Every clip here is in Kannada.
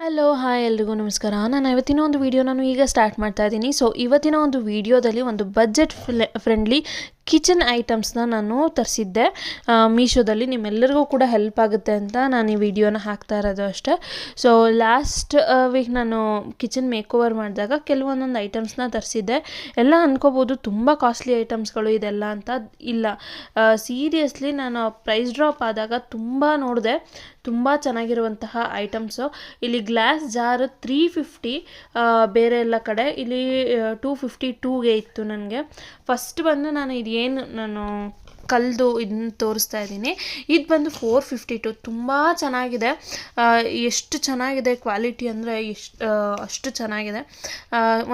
ಹಲೋ ಹಾಯ್ ಎಲ್ರಿಗೂ ನಮಸ್ಕಾರ. ನಾನು ಇವತ್ತಿನ ಒಂದು ವಿಡಿಯೋ ನಾನು ಈಗ ಸ್ಟಾರ್ಟ್ ಮಾಡ್ತಾ ಇದ್ದೀನಿ. ಸೊ ಇವತ್ತಿನ ಒಂದು ವಿಡಿಯೋದಲ್ಲಿ ಒಂದು ಬಜೆಟ್ ಫ್ರೆಂಡ್ಲಿ ಕಿಚನ್ ಐಟಮ್ಸ್ನ ನಾನು ತರಿಸಿದ್ದೆ. ಮೀಶೋದಲ್ಲಿ ನಿಮ್ಮೆಲ್ಲರಿಗೂ ಕೂಡ ಹೆಲ್ಪ್ ಆಗುತ್ತೆ ಅಂತ ನಾನು ಈ ವಿಡಿಯೋನ ಹಾಕ್ತಾ ಇರೋದು ಅಷ್ಟೇ. ಸೊ ಲಾಸ್ಟ್ ವೀಕ್ ನಾನು ಕಿಚನ್ ಮೇಕ್ ಓವರ್ ಮಾಡಿದಾಗ ಕೆಲವೊಂದೊಂದು ಐಟಮ್ಸ್ನ ತರಿಸಿದ್ದೆ. ಎಲ್ಲ ಅಂದ್ಕೋಬೋದು ತುಂಬ ಕಾಸ್ಟ್ಲಿ ಐಟಮ್ಸ್ಗಳು ಇದೆಲ್ಲ ಅಂತ ಇಲ್ಲ. ಸೀರಿಯಸ್ಲಿ ನಾನು ಪ್ರೈಸ್ ಡ್ರಾಪ್ ಆದಾಗ ತುಂಬ ನೋಡಿದೆ. ತುಂಬ ಚೆನ್ನಾಗಿರುವಂತಹ ಐಟಮ್ಸು. ಇಲ್ಲಿ ಗ್ಲಾಸ್ ಜಾರ್ ತ್ರೀ ಫಿಫ್ಟಿ ಬೇರೆ ಎಲ್ಲ ಕಡೆ. ಇಲ್ಲಿ ಟೂ ಫಿಫ್ಟಿ ಟೂಗೆ ಇತ್ತು ನನಗೆ. ಫಸ್ಟ್ ಬಂದು ನಾನು ಇದು ಏನು ನಾನು ಕಲ್ದು ಇದನ್ನ ತೋರಿಸ್ತಾ ಇದ್ದೀನಿ. ಇದು ಬಂದು ಫೋರ್ ಫಿಫ್ಟಿ ಟು ತುಂಬ ಚೆನ್ನಾಗಿದೆ. ಎಷ್ಟು ಚೆನ್ನಾಗಿದೆ ಕ್ವಾಲಿಟಿ ಅಂದರೆ ಎಷ್ಟು ಅಷ್ಟು ಚೆನ್ನಾಗಿದೆ.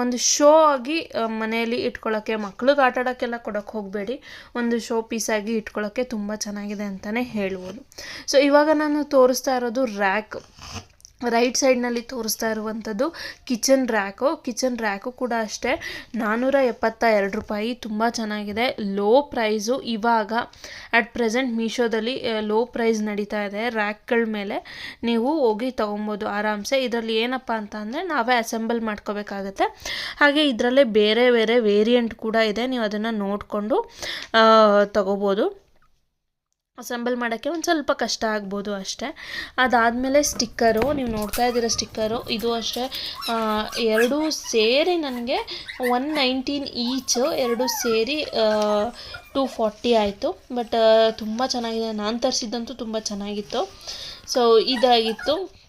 ಒಂದು ಶೋ ಆಗಿ ಮನೆಯಲ್ಲಿ ಇಟ್ಕೊಳ್ಳೋಕ್ಕೆ ಮಕ್ಳಿಗೆ ಆಟ ಆಡೋಕ್ಕೆಲ್ಲ ಕೊಡೋಕ್ಕೆ ಹೋಗಬೇಡಿ. ಒಂದು ಶೋ ಪೀಸಾಗಿ ಇಟ್ಕೊಳ್ಳೋಕ್ಕೆ ತುಂಬ ಚೆನ್ನಾಗಿದೆ ಅಂತಲೇ ಹೇಳ್ಬೋದು. ಸೊ ಇವಾಗ ನಾನು ತೋರಿಸ್ತಾ ಇರೋದು ರ್ಯಾಕ್ ರೈಟ್ ಸೈಡ್ನಲ್ಲಿ ತೋರಿಸ್ತಾ ಇರುವಂಥದ್ದು ಕಿಚನ್ ರ್ಯಾಕು. ಕಿಚನ್ ರ್ಯಾಕು ಕೂಡ ಅಷ್ಟೇ. ನಾನ್ನೂರ ಎಪ್ಪತ್ತ ಎರಡು ರೂಪಾಯಿ. ತುಂಬ ಚೆನ್ನಾಗಿದೆ. ಲೋ ಪ್ರೈಸು ಇವಾಗ, ಅಟ್ ಪ್ರೆಸೆಂಟ್ ಮೀಶೋದಲ್ಲಿ ಲೋ ಪ್ರೈಸ್ ನಡೀತಾ ಇದೆ. ರ್ಯಾಕ್ಗಳ ಮೇಲೆ ನೀವು ಹೋಗಿ ತೊಗೊಬೋದು ಆರಾಮ್ಸೆ. ಇದರಲ್ಲಿ ಏನಪ್ಪ ಅಂತ ಅಂದರೆ ನಾವೇ ಅಸೆಂಬಲ್ ಮಾಡ್ಕೋಬೇಕಾಗತ್ತೆ. ಹಾಗೆ ಇದರಲ್ಲೇ ಬೇರೆ ಬೇರೆ ವೇರಿಯಂಟ್ ಕೂಡ ಇದೆ. ನೀವು ಅದನ್ನು ನೋಡಿಕೊಂಡು ತೊಗೋಬೋದು. ಅಸೆಂಬಲ್ ಮಾಡೋಕ್ಕೆ ಒಂದು ಸ್ವಲ್ಪ ಕಷ್ಟ ಆಗ್ಬೋದು ಅಷ್ಟೇ. ಅದಾದಮೇಲೆ ಸ್ಟಿಕ್ಕರು, ನೀವು ನೋಡ್ತಾ ಇದ್ದೀರ ಸ್ಟಿಕ್ಕರು. ಇದು ಅಷ್ಟೇ ಎರಡೂ ಸೇರಿ ನನಗೆ ಒನ್ ನೈನ್ಟೀನ್ ಈಚ್ ಎರಡು ಸೇರಿ ಟೂ ಫಾರ್ಟಿ ಆಯಿತು. ಬಟ್ ತುಂಬ ಚೆನ್ನಾಗಿದೆ. ನಾನು ತರಿಸಿದ್ದಂತೂ ತುಂಬ ಚೆನ್ನಾಗಿತ್ತು. ಸೊ, ಇದಾಗಿತ್ತು.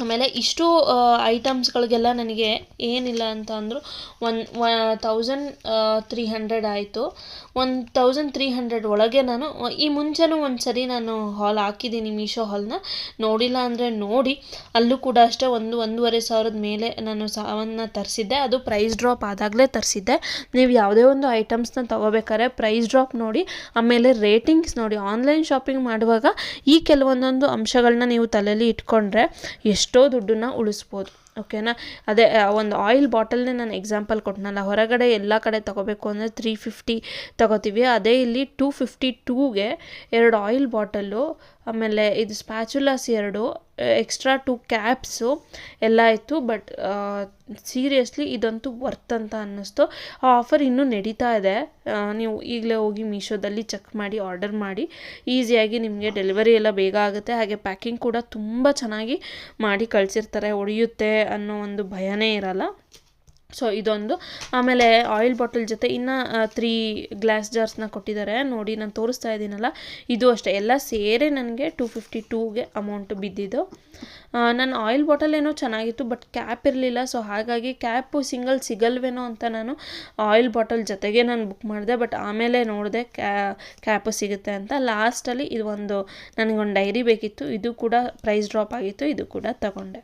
ಆಮೇಲೆ ಇಷ್ಟು ಐಟಮ್ಸ್ಗಳಿಗೆಲ್ಲ ನನಗೆ ಏನಿಲ್ಲ ಅಂತ ಅಂದರು ಒನ್ ತೌಸಂಡ್ ತ್ರೀ ಹಂಡ್ರೆಡ್ ಆಯಿತು. ಒನ್ ತೌಸಂಡ್ ತ್ರೀ ಹಂಡ್ರೆಡ್ ಒಳಗೆ ನಾನು ಈ ಮುಂಚೆನೂ ಒಂದು ಸರಿ ನಾನು ಹಾಲ್ ಹಾಕಿದ್ದೀನಿ ಮೀಶೋ ಹಾಲ್ನ. ನೋಡಿಲ್ಲ ಅಂದರೆ ನೋಡಿ, ಅಲ್ಲೂ ಕೂಡ ಅಷ್ಟೇ ಒಂದು, ಒಂದೂವರೆ ಸಾವಿರದ ಮೇಲೆ ನಾನು ಸಾವನ್ನ ತರಿಸಿದ್ದೆ. ಅದು ಪ್ರೈಸ್ ಡ್ರಾಪ್ ಆದಾಗಲೇ ತರಿಸಿದ್ದೆ. ನೀವು ಯಾವುದೇ ಒಂದು ಐಟಮ್ಸ್ನ ತೊಗೋಬೇಕಾದ್ರೆ ಪ್ರೈಸ್ ಡ್ರಾಪ್ ನೋಡಿ, ಆಮೇಲೆ ರೇಟಿಂಗ್ಸ್ ನೋಡಿ. ಆನ್ಲೈನ್ ಶಾಪಿಂಗ್ ಮಾಡುವಾಗ ಈ ಕೆಲವೊಂದೊಂದು ಅಂಶಗಳನ್ನ ನೀವು ತಲೆಯಲ್ಲಿ ಇಟ್ಕೊಂಡ್ರೆ ಎಷ್ಟೋ ದುಡ್ಡನ್ನ ಉಳಿಸ್ಬೋದು ಓಕೆನಾ ಅದೇ ಒಂದು ಆಯಿಲ್ ಬಾಟಲ್ನೇ ನಾನು ಎಕ್ಸಾಂಪಲ್ ಕೊಟ್ಟನಲ್ಲ ಹೊರಗಡೆ ಎಲ್ಲ ಕಡೆ ತಗೋಬೇಕು ಅಂದರೆ ತ್ರೀ ಫಿಫ್ಟಿ ತಗೋತೀವಿ. ಅದೇ ಇಲ್ಲಿ ಟೂ ಫಿಫ್ಟಿ ಟೂಗೆ ಎರಡು ಆಯಿಲ್ ಬಾಟಲ್ಲು ಆಮೇಲೆ ಇದು ಸ್ಪ್ಯಾಚುಲಾಸ್ ಎರಡು ಎಕ್ಸ್ಟ್ರಾ ಟು ಕ್ಯಾಪ್ಸು ಎಲ್ಲ ಇತ್ತು. ಬಟ್ ಸೀರಿಯಸ್ಲಿ ಇದಂತೂ ವರ್ತ್ ಅಂತ ಅನ್ನಿಸ್ತು. ಆ ಆಫರ್ ಇನ್ನೂ ನಡೀತಾ ಇದೆ. ನೀವು ಈಗಲೇ ಹೋಗಿ ಮೀಶೋದಲ್ಲಿ ಚೆಕ್ ಮಾಡಿ ಆರ್ಡರ್ ಮಾಡಿ. ಈಸಿಯಾಗಿ ನಿಮಗೆ ಡೆಲಿವರಿ ಎಲ್ಲ ಬೇಗ ಆಗುತ್ತೆ. ಹಾಗೆ ಪ್ಯಾಕಿಂಗ್ ಕೂಡ ತುಂಬ ಚೆನ್ನಾಗಿ ಮಾಡಿ ಕಳಿಸಿರ್ತಾರೆ. ಒಡೆಯುತ್ತೆ ಅನ್ನೋ ಒಂದು ಭಯನೇ ಇರಲ್ಲ. ಸೊ ಇದೊಂದು. ಆಮೇಲೆ ಆಯಿಲ್ ಬಾಟಲ್ ಜೊತೆ ಇನ್ನು ತ್ರೀ ಗ್ಲಾಸ್ ಜಾರ್ಸ್ನ ಕೊಟ್ಟಿದ್ದಾರೆ. ನೋಡಿ, ನಾನು ತೋರಿಸ್ತಾ ಇದ್ದೀನಲ್ಲ. ಇದು ಅಷ್ಟೇ. ಎಲ್ಲ ಸೇರಿ ನನಗೆ ಟೂ ಫಿಫ್ಟಿ ಟೂಗೆ ಅಮೌಂಟ್ ಬಿದ್ದಿದ್ದು. ನನ್ನ ಆಯಿಲ್ ಬಾಟಲ್ ಏನೋ ಚೆನ್ನಾಗಿತ್ತು ಬಟ್ ಕ್ಯಾಪ್ ಇರಲಿಲ್ಲ. ಸೊ ಹಾಗಾಗಿ ಕ್ಯಾಪು ಸಿಂಗಲ್ ಸಿಗಲ್ವೇನೋ ಅಂತ ನಾನು ಆಯಿಲ್ ಬಾಟಲ್ ಜೊತೆಗೆ ನಾನು ಬುಕ್ ಮಾಡಿದೆ. ಬಟ್ ಆಮೇಲೆ ನೋಡಿದೆ, ಕ್ಯಾ ಕ್ಯಾಪು ಸಿಗುತ್ತೆ ಅಂತ. ಲಾಸ್ಟಲ್ಲಿ ಇದು ಒಂದು ನನಗೊಂದು ಡೈರಿ ಬೇಕಿತ್ತು. ಇದು ಕೂಡ ಪ್ರೈಸ್ ಡ್ರಾಪ್ ಆಗಿತ್ತು. ಇದು ಕೂಡ ತಗೊಂಡೆ.